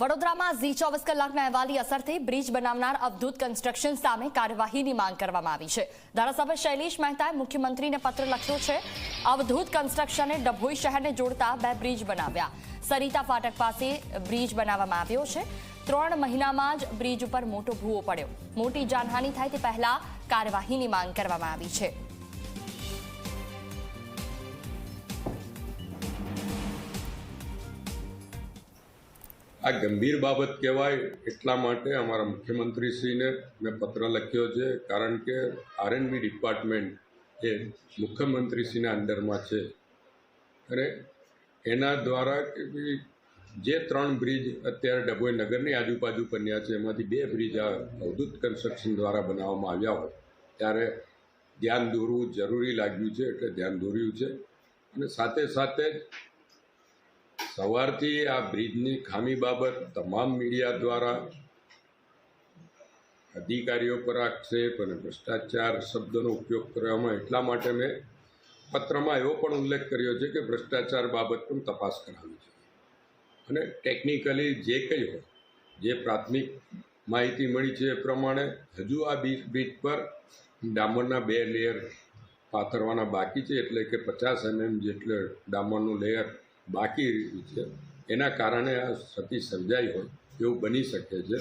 વડોદરામાં ઝી ચોવીસ કલાકના અહેવાલની અસરથી બ્રિજ બનાવનાર અવધૂત કન્સ્ટ્રક્શન સામે કાર્યવાહીની માંગ કરવામાં આવી છે. ધારાસભ્ય શૈલેષ મહેતાએ મુખ્યમંત્રીને પત્ર લખ્યો છે, અવધૂત કન્સ્ટ્રક્શને ડભોઈ શહેરને જોડતા બે બ્રિજ બનાવ્યા. સરિતા ફાટક પાસે બ્રિજ બનાવવામાં આવ્યો છે. ત્રણ મહિનામાં જ બ્રિજ ઉપર મોટો ભૂવો પડ્યો. મોટી જાનહાની થાય તે પહેલા કાર્યવાહીની માંગ કરવામાં આવી છે. આ ગંભીર બાબત કહેવાય એટલા માટે અમારા મુખ્યમંત્રીશ્રીને મેં પત્ર લખ્યો છે, કારણ કે આરએનબી ડિપાર્ટમેન્ટ એ મુખ્યમંત્રીશ્રીના અંડરમાં છે. અને એના દ્વારા કે જે ત્રણ બ્રિજ અત્યારે ડભોઈ નગરની આજુબાજુ બન્યા છે, એમાંથી બે બ્રિજ આ અવધૂત કન્સ્ટ્રક્શન દ્વારા બનાવવામાં આવ્યા હોય, ત્યારે ધ્યાન દોરવું જરૂરી લાગ્યું છે, એટલે ધ્યાન દોર્યું છે. અને સાથે સાથે જ સવારથી આ બ્રિજની ખામી બાબત તમામ મીડિયા દ્વારા અધિકારીઓ પર આક્ષેપ અને ભ્રષ્ટાચાર શબ્દનો ઉપયોગ કરવામાં એટલા માટે મેં પત્રમાં એવો પણ ઉલ્લેખ કર્યો છે કે ભ્રષ્ટાચાર બાબત પણ તપાસ કરાવી છે. અને ટેકનિકલી જે કંઈ હોય, જે પ્રાથમિક માહિતી મળી છે એ પ્રમાણે હજુ આ બીચ બ્રિજ પર ડામરના બે લેયર પાથરવાના બાકી છે. એટલે કે પચાસ એમએમ જેટલે ડામરનું લેયર બાકી છે. એના કારણે આ ક્ષતિ સર્જાઈ હોય એવું બની શકે છે.